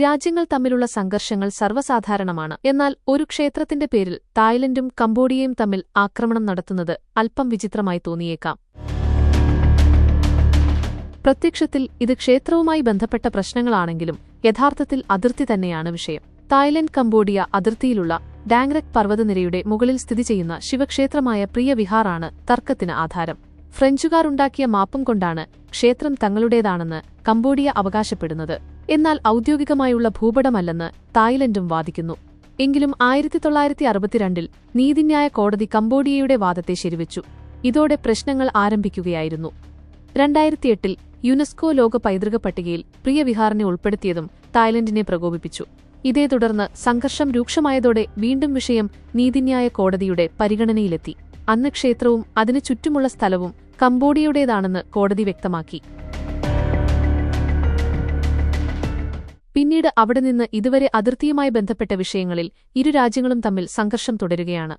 രാജ്യങ്ങൾ തമ്മിലുള്ള സംഘർഷങ്ങൾ സർവസാധാരണമാണ്. എന്നാൽ ഒരു ക്ഷേത്രത്തിന്റെ പേരിൽ തായ്ലൻഡും കംബോഡിയയും തമ്മിൽ ആക്രമണം നടത്തുന്നത് അല്പം വിചിത്രമായി തോന്നിയേക്കാം. പ്രത്യക്ഷത്തിൽ ഇത് ക്ഷേത്രവുമായി ബന്ധപ്പെട്ട പ്രശ്നങ്ങളാണെങ്കിലും യഥാർത്ഥത്തിൽ അതിർത്തി തന്നെയാണ് വിഷയം. തായ്ലൻഡ് കംബോഡിയ അതിർത്തിയിലുള്ള ഡാങ്രക് പർവതനിരയുടെ മുകളിൽ സ്ഥിതി ചെയ്യുന്ന ശിവക്ഷേത്രമായ പ്രിയ വിഹാറാണ് തർക്കത്തിന് ആധാരം. ഫ്രഞ്ചുകാർ ഉണ്ടാക്കിയ മാപ്പും കൊണ്ടാണ് ക്ഷേത്രം തങ്ങളുടേതാണെന്ന് കംബോഡിയ അവകാശപ്പെടുന്നത്. എന്നാൽ ഔദ്യോഗികമായുള്ള ഭൂപടമല്ലെന്ന് തായ്ലൻഡും വാദിക്കുന്നു. എങ്കിലും ആയിരത്തി തൊള്ളായിരത്തി അറുപത്തിരണ്ടിൽ നീതിന്യായ കോടതി കംബോഡിയയുടെ വാദത്തെ ശരിവച്ചു. ഇതോടെ പ്രശ്നങ്ങൾ ആരംഭിക്കുകയായിരുന്നു. രണ്ടായിരത്തിയെട്ടിൽ യുനെസ്കോ ലോക പൈതൃക പട്ടികയിൽ പ്രിയവിഹാറിനെ ഉൾപ്പെടുത്തിയതും തായ്ലൻഡിനെ പ്രകോപിപ്പിച്ചു. ഇതേ തുടർന്ന് സംഘർഷം രൂക്ഷമായതോടെ വീണ്ടും വിഷയം നീതിന്യായ കോടതിയുടെ പരിഗണനയിലെത്തി. അന്ന് ക്ഷേത്രവും അതിനു ചുറ്റുമുള്ള സ്ഥലവും കംബോഡിയയുടേതാണെന്ന് കോടതി വ്യക്തമാക്കി. പിന്നീട് അവിടെ നിന്ന് ഇതുവരെ അതിർത്തിയുമായി ബന്ധപ്പെട്ട വിഷയങ്ങളിൽ ഇരു രാജ്യങ്ങളും തമ്മിൽ സംഘർഷം തുടരുകയാണ്